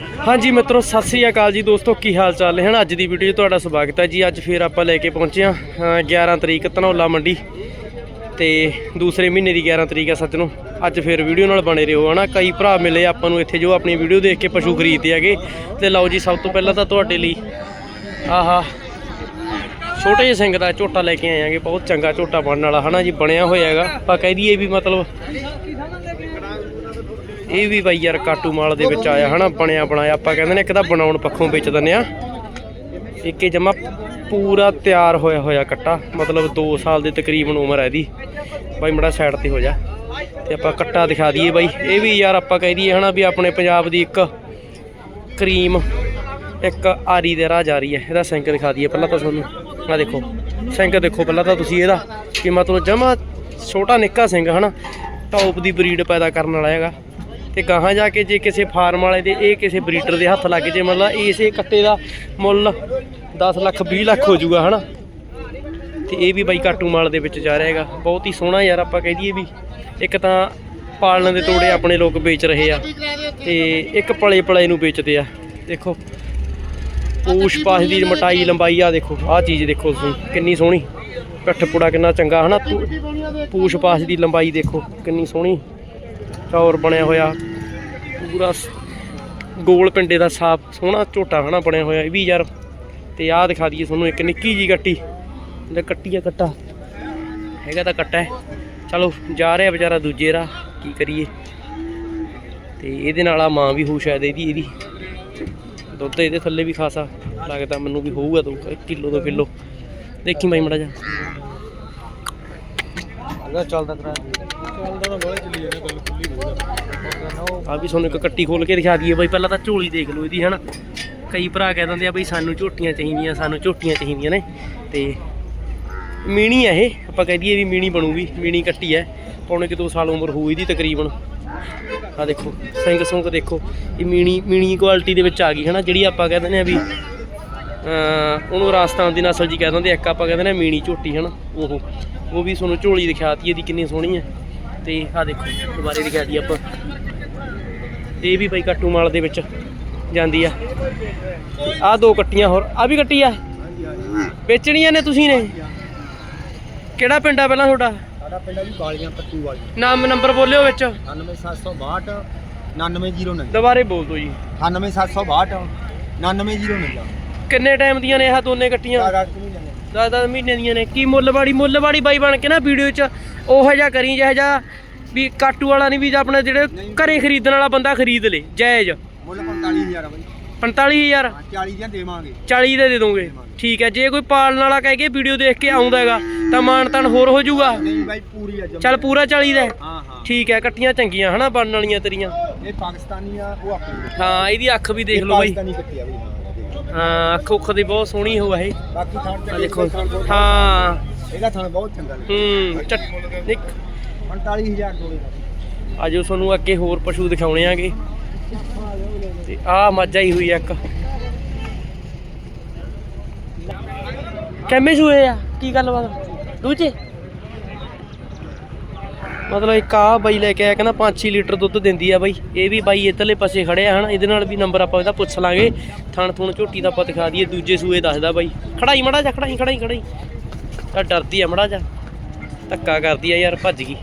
ਹਾਂਜੀ ਮਿੱਤਰੋ ਸਤਿ ਸ੍ਰੀ ਅਕਾਲ ਜੀ ਦੋਸਤੋ ਕੀ ਹਾਲ ਚਾਲ ਹੈ ਹਨ ਅੱਜ ਦੀ ਵੀਡੀਓ 'ਚ ਤੁਹਾਡਾ ਸਵਾਗਤ ਹੈ ਜੀ। ਅੱਜ ਫੇਰ ਆਪਾਂ ਲੈ ਕੇ ਪਹੁੰਚੇ ਹਾਂ ਅ, 11 ਤਰੀਕ ਧਨੌਲਾ ਮੰਡੀ ਤੇ ਦੂਸਰੇ ਮਹੀਨੇ ਦੀ 11 ਤਰੀਕ ਹੈ ਸੱਜਣੋ ਅੱਜ ਫੇਰ ਵੀਡੀਓ ਨਾਲ ਬਣੇ ਰਹੋ ਹਨਾ। ਕਈ ਭਰਾ ਮਿਲੇ ਆਪਾਂ ਨੂੰ ਇੱਥੇ ਜੋ ਆਪਣੀ ਵੀਡੀਓ ਦੇਖ ਕੇ ਪਸ਼ੂ ਖਰੀਦਦੇ ਹੈਗੇ। ਤੇ ਲਓ ਜੀ ਸਭ ਤੋਂ ਪਹਿਲਾਂ ਤਾਂ ਤੁਹਾਡੇ ਲਈ ਆਹਾ ਛੋਟੇ ਜਿਹੇ ਸਿੰਘ ਦਾ ਝੋਟਾ ਲੈ ਕੇ ਆਏ ਆਂਗੇ ਬਹੁਤ ਚੰਗਾ ਝੋਟਾ ਬਣਨ ਵਾਲਾ ਹਨਾ ਜੀ ਬਣਿਆ ਹੋਇਆ ਹੈਗਾ। ਆਪਾਂ ਕਹਿ ਦਈਏ ਵੀ ਮਤਲਬ ਇਹ ਵੀ ਬਾਈ ਯਾਰ ਕਾਟੂ ਮਾਲ ਦੇ ਵਿੱਚ ਆਇਆ, ਹਨਾ, ਬਣਿਆ, ਬਣਾਇਆ। ਆਪਾਂ ਕਹਿੰਦੇ ਨੇ ਇੱਕ ਤਾਂ ਬਣਾਉਣ ਪੱਖੋਂ ਵੇਚ ਦਿੰਦੇ ਆ ਇੱਕ ਇਹ ਜਮਾ ਪੂਰਾ ਤਿਆਰ ਹੋਇਆ ਹੋਇਆ ਕੱਟਾ। ਮਤਲਬ 2 ਸਾਲ ਦੇ ਤਕਰੀਬਨ ਉਮਰ ਹੈ ਇਹਦੀ। ਬਾਈ ਮੜਾ ਸਾਈਡ ਤੇ ਹੋ ਜਾ। ਤੇ ਆਪਾਂ ਕੱਟਾ ਦਿਖਾ ਦਈਏ ਬਾਈ। ਇਹ ਵੀ ਯਾਰ ਆਪਾਂ ਕਹਿ ਦਈਏ, ਹਨਾ, ਵੀ ਆਪਣੇ ਪੰਜਾਬ ਦੀ ਇੱਕ ਕਰੀਮ, ਇੱਕ ਆਰੀ ਦੇ ਰਾਹ ਜਾ ਰਹੀ ਹੈ। ਇਹਦਾ ਸਿੰਕ ਦਿਖਾ ਦਈਏ ਪਹਿਲਾਂ ਤਾਂ ਤੁਹਾਨੂੰ। ਆ ਦੇਖੋ ਸਿੰਕ ਦੇਖੋ ਪਹਿਲਾਂ ਤਾਂ ਤੁਸੀਂ ਇਹਦਾ। ਕਿ ਮਤਲਬ ਜਮਾ ਛੋਟਾ ਨਿੱਕਾ ਸਿੰਘ, ਹਨਾ ਟੌਪ ਦੀ ਬਰੀਡ ਪੈਦਾ ਕਰਨ ਵਾਲਾ ਹੈਗਾ। ਤੇ ਗਾਹਾਂ ਜਾ ਕੇ ਜੇ ਕਿਸੇ ਫਾਰਮ ਵਾਲੇ ਦੇ ਇਹ ਕਿਸੇ ਬਰੀਡਰ ਦੇ ਹੱਥ ਲੱਗ ਜੇ, ਮਤਲਬ ਇਸੇ ਕੱਟੇ ਦਾ ਮੁੱਲ 10 ਲੱਖ 20 ਲੱਖ ਹੋ ਜਾਊਗਾ, ਹਨਾ? ਤੇ ਇਹ ਵੀ ਬਾਈ ਕਾਟੂ ਮਾਲ ਦੇ ਵਿੱਚ ਜਾ ਰਿਹਾ ਹੈਗਾ। ਬਹੁਤ ਹੀ ਸੋਹਣਾ ਯਾਰ ਆਪਾਂ ਕਹਿ ਦਈਏ ਵੀ ਇੱਕ ਤਾਂ ਪਾਲਣ ਦੇ ਤੋੜੇ ਆਪਣੇ ਲੋਕ ਵੇਚ ਰਹੇ ਆ ਤੇ ਇੱਕ ਪਲੇ ਪਲੇ ਨੂੰ ਵੇਚਦੇ ਆ। ਦੇਖੋ, ਪੂਛ ਪਾਸ ਦੀ ਮਟਾਈ, ਲੰਬਾਈ ਆ ਦੇਖੋ, ਆਹ ਚੀਜ਼ ਦੇਖੋ ਤੁਸੀਂ, ਕਿੰਨੀ ਸੋਹਣੀ। ਪਿੱਠ ਪੁੜਾ ਕਿੰਨਾ ਚੰਗਾ, ਹਨਾ? ਪੂ- ਪੂਛ ਪਾਸ ਦੀ ਲੰਬਾਈ ਦੇਖੋ, ਕਿੰਨੀ ਸੋਹਣੀ। ਚੌਰ ਬਣਿਆ ਹੋਇਆ। ਪੂਰਾ ਗੋਲ ਪਿੰਡੇ ਦਾ ਸਾਫ਼ ਸੋਹਣਾ ਝੋਟਾ ਹਨਾ ਬਣਿਆ ਹੋਇਆ ਇਹ ਵੀ ਯਾਰ। ਤੇ ਆਹ ਦਿਖਾ ਦਈਏ ਤੁਹਾਨੂੰ ਇੱਕ ਨਿੱਕੀ ਜੀ ਕੱਟੀ ਇਹਦਾ ਕੱਟੀ ਆ ਕੱਟਾ। ਹੈਗਾ ਤਾਂ ਕੱਟਾ ਹੈ। ਚਲੋ ਜਾ ਰਿਹਾ ਵਿਚਾਰਾ ਦੂਜੇ ਰਾਹ ਕੀ ਕਰੀਏ। ਤੇ ਇਹਦੇ ਨਾਲ ਆ ਮਾਂ ਵੀ ਹੋ ਸ਼ਾਇਦ ਇਹਦੀ ਇਹਦੀ। ਦੁੱਧ ਇਹਦੇ ਥੱਲੇ ਵੀ ਖਾਸਾ। ਲੱਗਦਾ ਮੈਨੂੰ ਵੀ ਹੋਊਗਾ ਦੋ ਕਿਲੋ ਦੋ ਕਿਲੋ। ਦੇਖੀ ਬਾਈ ਮੜਾ ਜਾ ਅਗਰ ਚੱਲਦਾ ਕਰਾ ਚੱਲਦਾ ਤਾਂ ਬੜਾ ਚੱਲੀ ਜਾਂਦਾ ਗੱਲ। ਆ ਵੀ ਤੁਹਾਨੂੰ ਇੱਕ ਕੱਟੀ ਖੋਲ ਕੇ ਦਿਖਾ ਦਈਏ ਬਾਈ, ਪਹਿਲਾਂ ਤਾਂ ਝੋਲੀ ਦੇਖ ਲਓ ਇਹਦੀ, ਹਨਾ? ਕਈ ਭਰਾ ਕਹਿ ਦਿੰਦੇ ਆ ਬਈ, ਸਾਨੂੰ ਝੋਟੀਆਂ ਚਾਹੀਦੀਆਂ, ਸਾਨੂੰ ਝੋਟੀਆਂ ਚਾਹੀਦੀਆਂ ਨੇ। ਤੇ ਮੀਣੀ ਹੈ ਇਹ, ਆਪਾਂ ਕਹਿ ਦਈਏ ਵੀ ਮੀਣੀ ਬਣੂਗੀ, ਮੀਣੀ ਕੱਟੀ ਹੈ ਪੌਣੇ ਕਿ 2 ਸਾਲ ਉਮਰ ਹੋਈ ਦੀ ਤਕਰੀਬਨ। ਆ ਦੇਖੋ, ਸਿੰਘ ਸੁੰਗ ਦੇਖੋ, ਇਹ ਮੀਣੀ ਮੀਣੀ ਕੁਆਲਿਟੀ ਦੇ ਵਿੱਚ ਆ ਗਈ, ਹਨਾ? ਜਿਹੜੀ ਆਪਾਂ ਕਹਿ ਦਿੰਦੇ ਆ ਵੀ, ਅਹ ਉਹਨੂੰ ਰਾਜਸਥਾਨ ਦੀ ਨਸਲ ਜੀ ਕਹਿ ਦਿੰਦੇ ਇੱਕ ਆਪਾਂ ਕਹਿੰਦੇ ਨੇ ਮੀਣੀ ਝੋਟੀ, ਹਨਾ? ਉਹ ਉਹ ਵੀ ਤੁਹਾਨੂੰ ਝੋਲੀ ਦਿਖਾਤੀ ਇਹਦੀ ਕਿੰਨੀ ਸੋਹਣੀ ਹੈ ਤੇ ਆ ਦੇਖੋ ਦੁਬਾਰੇ ਦਿਖਾ ਦਈਏ ਆਪਾਂ। ਇਹ ਵੀ ਬਾਈ ਕੱਟੂ ਮਾਲ ਦੇ ਵਿੱਚ ਜਾਂਦੀ ਆ। ਆ ਦੋ ਕੱਟੀਆਂ ਹੋਰ ਆ ਵੀ ਕੱਟੀ ਆ? ਵੇਚਣੀਆਂ ਨੇ ਤੁਸੀਂ ਨੇ? ਕਿਹੜਾ ਪਿੰਡ ਆ ਪਹਿਲਾਂ ਤੁਹਾਡਾ? ਸਾਡਾ ਪਿੰਡ ਹੈ ਜੀ ਬਾਲੀਆਂ ਪੱਤੂ ਵਾਲੀ ਨਾਮ ਨੰਬਰ ਬੋਲਿਓ ਵਿੱਚ। 97762 99090 ਦੁਬਾਰੇ ਬੋਲ ਦਿਓ ਜੀ। 98762 99090 ਕਿੰਨੇ ਟਾਈਮ ਦੀਆਂ ਨੇ ਇਹ ਦੋਨੇ ਕੱਟੀਆਂ? 10-10 ਮਹੀਨੇ ਦੀਆਂ ਨੇ। ਕੀ ਮੁੱਲਵਾੜੀ ਮੁੱਲਵਾੜੀ ਬਾਈ ਬਣ ਕੇ ਨਾ ਵੀਡੀਓ 'ਚ ਉਹੋ ਜਿਹਾ ਕਰੀ ਜਿਹੋ ਜਿਹਾ ਵੀ ਕਾਟੂ ਵਾਲਾ ਨਹੀਂ ਵੀ ਆਪਣਾ ਜਿਹੜੇ ਘਰੇ ਖਰੀਦਣ ਵਾਲਾ ਬੰਦਾ ਖਰੀਦ ਲੇ ਜਾਇਜ਼। ਮੁੱਲ 45000 ਆ ਬਾਈ। 45000 ਹਾਂ 40 ਦੀਆਂ ਦੇਵਾਂਗੇ। 40 ਦੇ ਦੇ ਦੋਗੇ ਠੀਕ ਹੈ ਜੇ ਕੋਈ ਪਾਲਣ ਵਾਲਾ ਕਹਿ ਕੇ ਵੀਡੀਓ ਦੇਖ ਕੇ ਆਉਂਦਾ ਹੈਗਾ ਤਾਂ ਮਾਨ ਤਾਨ ਹੋਰ ਹੋ ਜਾਊਗਾ। ਨਹੀਂ ਬਾਈ ਪੂਰੀ ਆ ਜੰਮ। ਚੱਲ ਪੂਰਾ 40 ਦਾ ਹੈ। ਹਾਂ ਠੀਕ ਹੈ ਕੱਟੀਆਂ ਚੰਗੀਆਂ ਹਨਾ ਬਣਨ ਵਾਲੀਆਂ ਤੇਰੀਆਂ। ਇਹ ਪਾਕਿਸਤਾਨੀ ਆ ਉਹ ਆਪਣੀ। ਹਾਂ ਇਹਦੀ ਅੱਖ ਵੀ ਦੇਖ ਲਓ ਬਾਈ। ਪਾਕਿਸਤਾਨੀ ਕੱਟੀ ਆ ਬਾਈ ਹਾਂ। ਅੱਖ ਉੱਖ ਦੀ ਬਹੁਤ ਸੋਹਣੀ ਹੋਆ ਇਹ। ਬਾਕੀ ਥਾਂ ਆ ਤੇ ਦੇਖੋ। ਹਾਂ। ਇਹਦਾ ਥਾਂ ਬਹੁਤ ਚੰਗਾ ਲੱਗਾ ਹੂੰ ਨਿਕ 45000 ਦੋਗੇ ਆਜੋ ਤੁਹਾਨੂੰ ਅੱਗੇ ਹੋਰ ਪਸ਼ੂ ਦਿਖਾਉਣੇ ਆਗੇ। ਤੇ ਆਹ ਮੱਝ ਆਈ ਹੋਈ ਆ ਇੱਕ। ਕਿੰਨੇ ਸੂਏ ਆ? ਕੀ ਗੱਲਬਾਤ? ਦੂਜੇ? ਮਤਲਬ ਇੱਕ ਆ ਬਾਈ ਲੈ ਕੇ ਆਇਆ, ਕਹਿੰਦਾ 5-6 ਲੀਟਰ ਦੁੱਧ ਦਿੰਦੀ ਆ ਬਾਈ। ਇਹ ਵੀ ਬਾਈ ਇੱਧਰਲੇ ਪਾਸੇ ਖੜੇ ਆ ਹਨਾ, ਇਹਦੇ ਨਾਲ ਵੀ ਨੰਬਰ ਆਪਾਂ ਇਹਦਾ ਪੁੱਛ ਲਾਂਗੇ। ਥਣ ਥੁਣ ਝੋਟੀ ਦਾ ਆਪਾਂ ਦਿਖਾ ਦਈਏ, ਦੂਜੇ ਸੂਏ ਦੱਸਦਾ ਬਾਈ। ਖੜਾਈ ਮੜਾ ਜਾ ਖੜਾਈ ਖੜਾਈ ਖੜਾਈ। ਤਾਂ ਡਰਦੀ ਆ ਮੜਾ ਜਾ ਧੱਕਾ ਕਰਦੀ ਆ ਯਾਰ, ਭੱਜ ਗਈ।